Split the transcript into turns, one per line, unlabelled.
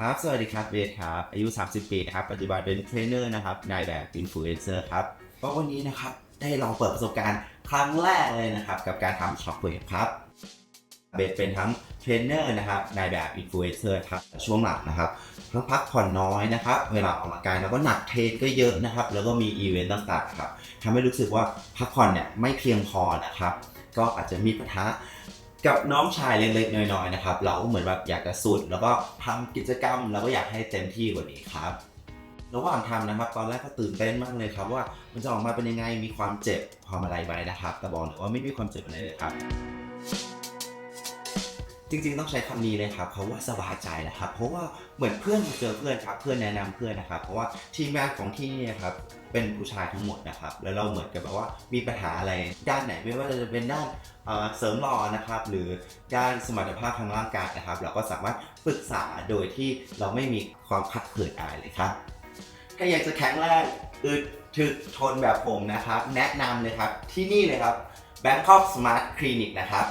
ครับ สวัสดีครับเบสครับ อายุ 30 ปีนะครับ ปัจจุบันเป็นเทรนเนอร์นะครับ นายแบบอินฟลูเอนเซอร์ครับ ก็วันนี้นะครับ ได้ลองเปิดประสบการณ์ครั้งแรกเลยนะครับ กับการทำช็อปเวทครับ เบสเป็นทั้งเทรนเนอร์นะครับ นายแบบอินฟลูเอนเซอร์ครับ ช่วงหลังนะครับก็พักผ่อนน้อยนะครับ เวลาออกกำลังกายแล้วก็หนักเทรนก็เยอะนะครับ แล้วก็มีอีเวนต์ต่างๆครับทำให้รู้สึกว่าพักผ่อนเนี่ยไม่เพียงพอนะครับ ก็อาจจะมีปัญหา กับน้องชายเล็กๆน้อยๆนะครับ เราก็เหมือนแบบอยากจะสุด แล้วก็ทำกิจกรรม แล้วก็อยากให้เต็มที่กว่านี้ครับ ระหว่างทำนะครับ ตอนแรกก็ตื่นเต้นมากเลยครับว่ามันจะออกมาเป็นยังไงมีความเจ็บความอะไรไหมนะครับ แต่บอกเลยว่าไม่มีความเจ็บอะไรเลยครับ จริงๆต้องใช้คำนี้เลยครับเพราะว่าสบายใจนะครับ เพราะว่าเหมือนเพื่อนมาเจอเพื่อนครับเพื่อนแนะนำเพื่อนนะครับ เพราะว่าทีมงานของที่นี่ครับเป็นผู้ชายทั้งหมดนะครับ แล้วเราเหมือนกับแบบว่ามีปัญหาอะไรด้านไหนไม่ว่าจะเป็นด้านเอ่อเสริมหล่อนะครับ หรือด้านสมรรถภาพทางร่างกายนะครับ เราก็สามารถปรึกษาโดยที่เราไม่มีความคัดเขินอายเลยครับก็อยากจะแข็งแรงอึดถึกทนแบบผมนะครับ แนะนำเลยครับที่นี่เลยครับ Bangkok Smart Clinic นะครับ